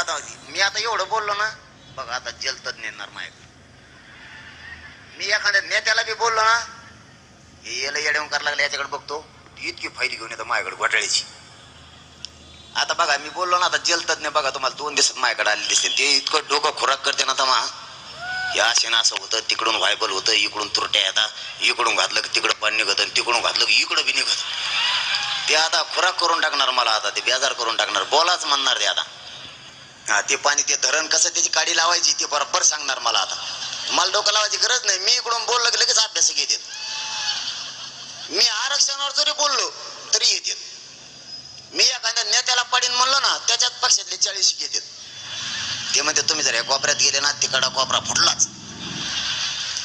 आता मी आता एवढं बोललो ना बघा आता जलतज्ञ येणार माझ्याकडे. मी एखाद्या नेत्याला बी बोललो ना हे याला येडवून करायला लागलं याच्याकडे बघतो. इतकी फायदे घेऊन येतो माझ्याकडे घोटाळ्याची. आता बघा मी बोललो ना आता जलतज्ञ बघा तुम्हाला दोन दिवसात माझ्याकडे आले दिसते ते इतकं डोकं खुराक करते ना तमा. या असे ना असं होतं तिकडून व्हायबल होतं इकडून तुरट्या येतात इकडून घातलं की तिकडं पाणी निघत आणि तिकडून घातलं की इकडं बी निघत. ते आता खुराक करून टाकणार मला आता ते बेजार करून टाकणार. बोलाच म्हणणार ते आता. हा ते पाणी ते धरण कसं त्याची काडी लावायची ते बरोबर सांगणार मला आता. मला डोकं लावायची गरज नाही. मी इकडून बोललं की लगेच अभ्यास घेतात मी आरक्षणावर जरी बोललो तरी येते मी एखाद्या नेत्याला पाडीन म्हणलो ना त्याच्यात पक्षातले चाळीस घेतात ते म्हणते तुम्ही जर या कोपऱ्यात गेले ना तिकडा कोपरा फुटलाच.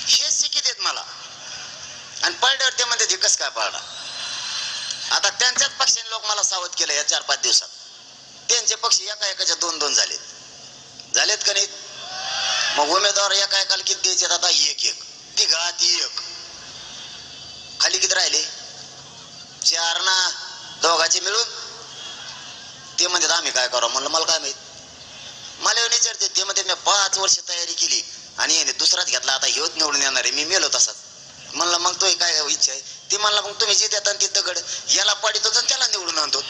हे शिकी देत मला. आणि पडल्यावर ते म्हणते ते कसं काय पडला आता त्यांच्याच पक्षाने लोक मला सावध केलं या चार पाच दिवसात. त्यांचे पक्ष एका एकाच्या दोन दोन झालेत. झालेत का नाहीत? मग उमेदवार एका एकाला किती द्यायचे? आता एक एक. तिघा ती एक. खाली किती राहिले? चार ना. दोघाचे मिळून. ते म्हणतात आम्ही काय करू म्हणलं मला काय माहीत? मला विचारते. ते म्हणते मी पाच वर्ष तयारी केली आणि याने दुसराच घेतला. आता हेच निवडून येणार आहे. मी मेलो तसाच. म्हणलं मग तो काय इच्छा आहे? ती म्हणला मग तुम्ही जे देता ते दगड. याला पाडितो आणि त्याला निवडून आणतो.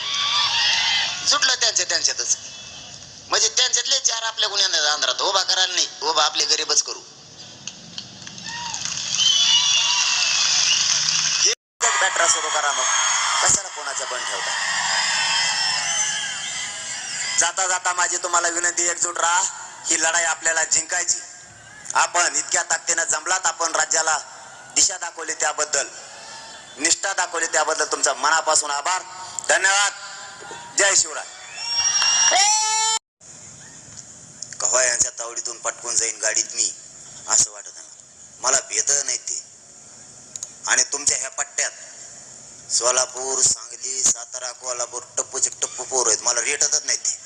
सुटलं त्यांच्या त्यांच्यातच. म्हणजे त्यांच्यातले चार आपल्या गुन्ह्या आंध्रात. उभा करायला नाही उभा आपले गरीबच करू. बॅटरा सुरू करा मग. कशाला कोणाचा बंद ठेवता? जाता जाता माझी तुम्हाला विनंती एकजूट राहा. ही लढाई आपल्याला जिंकायची. आपण इतक्या ताकदीनं जमलात आपण राज्याला दिशा दाखवली त्याबद्दल. निष्ठा दाखवली त्याबद्दल तुमचा मनापासून आभार. धन्यवाद. जय शिवराय. कव्हा यांच्या तावडीतून पटकून जाईन गाडीत मी असं वाटत आहे. मला भेद नाही ते. आणि तुमच्या ह्या पट्ट्यात सोलापूर सांगली सातारा कोल्हापूर टप्पूचे टप्पू पोर आहेत. मला रेटतच नाही ते.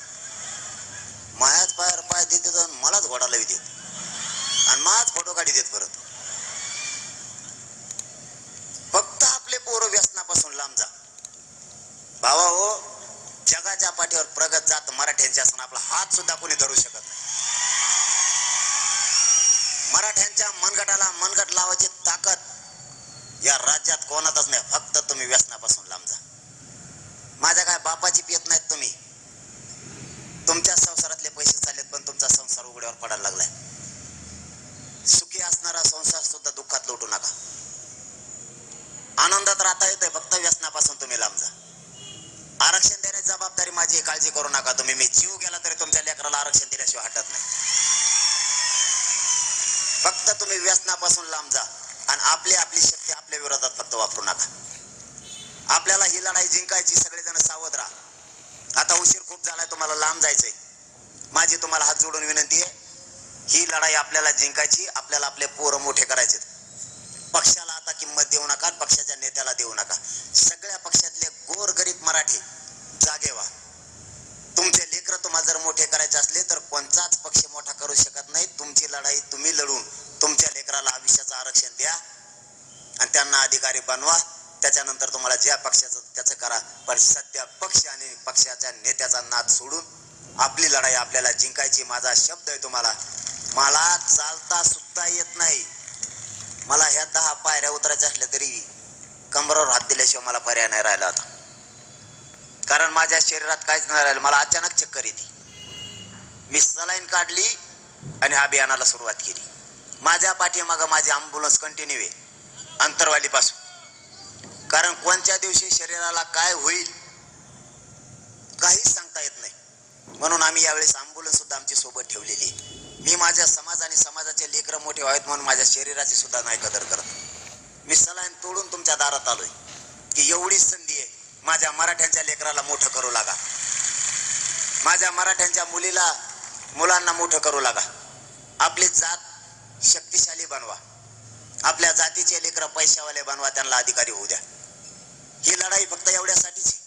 मायाच पायावर पाय देते मलाच घोडा विदेत मराठ्यांच्या मनगटाला मनगट लावायची ताकद या राज्यात कोणातच नाही. फक्त तुम्ही व्यसनापासून लांब जा. माझ्या काय बापाची पियत नाहीत तुम्ही. तुमच्या संसारातले पैसे चाललेत पण तुमचा संसार उघड्यावर पडायला लागलाय. सुखी असणारा संसार सुद्धा दुःखात लोटू नका. आनंदात राहता येते फक्त व्यसनापासून तुम्ही लांब जा. आरक्षण देण्याची जबाबदारी माझी काळजी करू नका तुम्ही. मी जीव गेला तरी तुमच्या लेकराला आरक्षण दिल्याशिवाय हटत नाही. फक्त तुम्ही व्यसनापासून लांब जा आणि आपली आपली शक्ती आपल्या विरोधात फक्त वापरू नका. आपल्याला ही लढाई जिंकायची सगळेजण सावध राहा. आता उशीर खूप झालाय तुम्हाला लांब जायचंय. माझी तुम्हाला हात जोडून विनंती आहे ही लढाई आपल्याला जिंकायची आपल्याला आपले पोरं मोठे करायचे पक्षाला आता किंमत देऊ नका पक्षाच्या नेत्याला देऊ नका. सगळ्या पक्षातले गोरगरीब मराठी जागे व्हा. तुमचे लेकर तुम्हाला जर मोठे करायचे असले तर कोणताच पक्ष मोठा करू शकत नाही. तुमची लढाई तुम्ही लढून तुमच्या लेकराला आयुष्याचं आरक्षण द्या आणि त्यांना अधिकारी बनवा. त्याच्यानंतर तुम्हाला ज्या पक्षाचं त्याचं करा. पण सध्या पक्ष आणि पक्षाच्या नेत्याचा नाद सोडून आपली लढाई आपल्याला जिंकायची माझा शब्द आहे तुम्हाला. मला चालता सुद्धा येत नाही. मला ह्या दहा पायऱ्या उतरायच्या असल्या तरी कमरावर हात दिल्याशिवाय मला पर्याय नाही राहिला आता. कारण माझ्या शरीरात काहीच नाही राहिलं. मला अचानक चक्कर येते. मी सलाईन काढली आणि अभियानाला सुरुवात केली. माझ्या पाठीमागं माझी अँब्युलन्स कंटिन्यू आहे. अंतरवालीपासून. कारण कोणत्या दिवशी शरीराला काय होईल काहीच सांगता येत नाही. म्हणून आम्ही यावेळेस अँब्युलन्स सुद्धा आमची सोबत ठेवलेली मी माझ्या समाज आणि समाजाचे लेकरं मोठे व्हावेत म्हणून माझ्या शरीराची सुद्धा नाही कदर करत. मी सलाईन तोडून तुमच्या दारात आलोय. की एवढीच संधी माझ्या मराठ्यांच्या लेकराला मोठं करू लागा. माझ्या मराठ्यांच्या मुलीला मुलांना मोठं करू लागा. आपली जात शक्तिशाली बनवा. आपल्या जातीचे लेकरं पैशावाले बनवा त्यांना अधिकारी होऊ द्या. ही लढाई फक्त एवढ्यासाठीची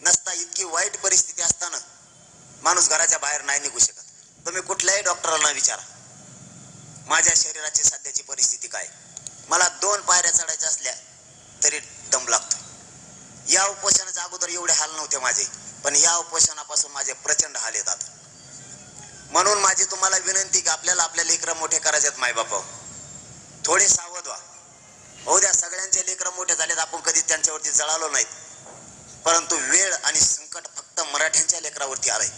नसता इतकी वाईट परिस्थिती असताना माणूस घराच्या बाहेर नाही निघू शकत. तुम्ही कुठल्याही डॉक्टरांना विचारा. माझ्या शरीराची सध्याची परिस्थिती काय? मला दोन पायऱ्या चढायच्या असल्या तरी दम लागतो. या उपोषणाच्या अगोदर एवढे हाल नव्हते माझे पण या उपोषणापासून माझे प्रचंड हाल येतात. म्हणून माझी तुम्हाला विनंती की आपल्याला आपल्या लेकरं मोठे करायचे आहेत मायबाप. थोडे सावध व्हा. हो द्या सगळ्यांचे लेकरं मोठे झालेत आपण कधी त्यांच्यावरती जळालो नाहीत. परंतु वेळ आणि संकट फक्त मराठ्यांच्या लेकरावरती आलंय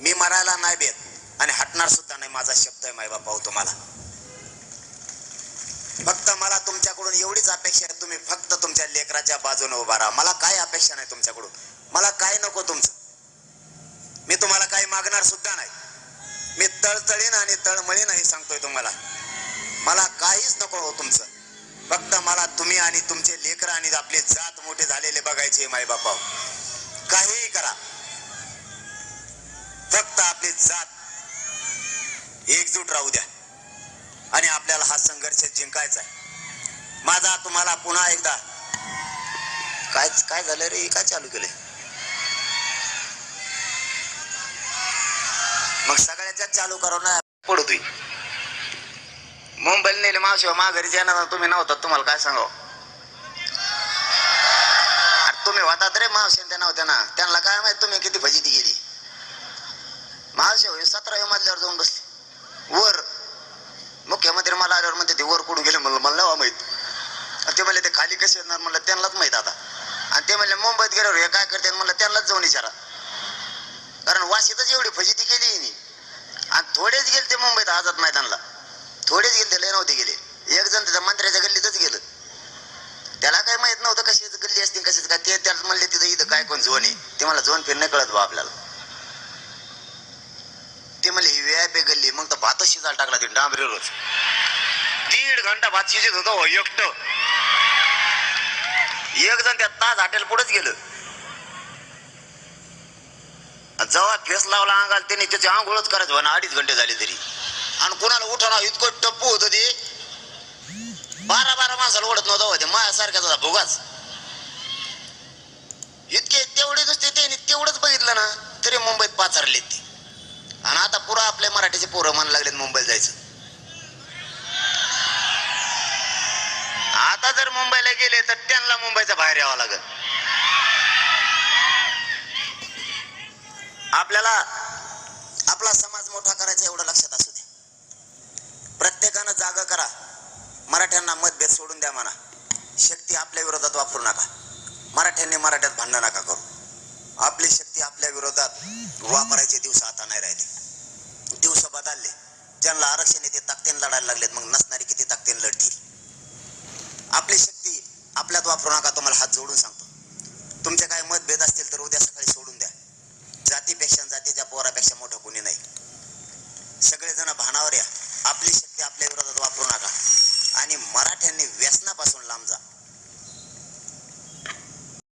मी मरायला नाही बेत आणि हटणार सुद्धा नाही माझा शब्द आहे मायबापा तुम्हाला. फक्त मला तुमच्याकडून एवढीच अपेक्षा आहे तुम्ही फक्त तुमच्या लेकराच्या बाजूने उभा राहा. मला काय अपेक्षा नाही तुमच्याकडून. मला काय नको तुमचं? मी तुम्हाला काही मागणार सुद्धा नाही. मी तळतळीन आणि तळमळीन हे सांगतोय तुम्हाला. मला काहीच नको हो तुमचं. फक्त मला तुम्ही आणि तुमचे लेकर आणि आपले जात मोठे झालेले बघायचे माय बापा काहीही करा. फक्त आपली जात एकजूट राहू द्या. आणि आपल्याला हा संघर्ष जिंकायचा आहे. माझा तुम्हाला पुन्हा एकदा काय काय झालं रे? काय चालू केलंय? मग सगळ्याच्या चालू करून ना पडू तुम्ही मुंबईला नेले मावशिवा माघारी जाणार तुम्ही नव्हता. तुम्हाला काय सांगाव? तुम्ही होतात रे मावशी त्या नव्हत्या ना त्यांना काय माहीत तुम्ही किती फजिती गेली मावशी होय सतराव्या मजल्यावर जाऊन बसले. वर मुख्यमंत्री मला आल्यावर म्हणते ते वर कुठून गेले म्हणलं मला नाही माहीत. आणि ते म्हणले ते खाली कसे येणार म्हणलं त्यांनाच माहीत आता. आणि ते म्हणले मुंबईत गेल्यावर हे काय करते म्हणलं त्यांनाच जाऊन विचारा. कारण वाशीतच एवढी फजिती केली आणि थोडेच गेले ते मुंबईत आझाद मैदानला. थोडेच गेले लय नव्हते गेले. एक जण त्याच्या मंत्र्याच्या गल्लीतच गेलं. त्याला काय माहीत नव्हतं कशी गल्ली असतील कशीच काय. ते त्याला म्हणले तिथं इथं काय कोण झोन आहे. ते मला झोन फिर कळत बा आपल्याला. ते म्हणले ही व्यापे गल्ली. मग तर भातच शिजायला टाकला ते डांबरे रोज दीड घंटा भात शिजत होता हो एकट. एक जण त्या ताज हॉटेल पुढेच गेलं. जेव्हा फेस लावला अंगाल त्याने त्याची आंघोळच करायचं म्हणा अडीच घंटे झाले तरी. आणि कोणाला उठाना इतकं टप्पू होत ते. बारा बारा माणसाला ओढत नव्हतं होते माझ्यासारख्याचा भोगाच. इतके तेवढे नुसते त्याने तेवढंच बघितलं ना तरी मुंबईत पाचारले ते आणि आता पुरा आपल्या मराठीचे पोरं म्हणायला लागलेत मुंबईला जायचं. आता जर मुंबईला गेले तर त्यांना मुंबईच्या बाहेर यावं लागल. आपल्याला आपला समाज मोठा करायचा एवढं लक्षात असू दे. प्रत्येकानं जागा करा. मराठ्यांना मतभेद सोडून द्या म्हणा. शक्ती आपल्या विरोधात वापरू नका. मराठ्यांनी मराठ्यात भांडण नका करू. आपली शक्ती आपल्या विरोधात वापरायचे दिवस आता नाही राहिले. दिवस बदलले. ज्यांना आरक्षण येते ताकदीन लढायला लागलेत. मग नसणारी किती ताकदीन लढतील? आपली शक्ती आपल्यात वापरू नका तुम्हाला हात जोडून सांगतो. तुमचे काही मतभेद असतील तर उद्या सकाळी सोडून द्या. जातीपेक्षा जातीच्या पोरापेक्षा मोठं कोणी नाही. सगळेजण भानावर या. आपली शक्ती आपल्या विरोधात वापरू नका. आणि मराठ्यांनी व्यसनापासून लांब जा.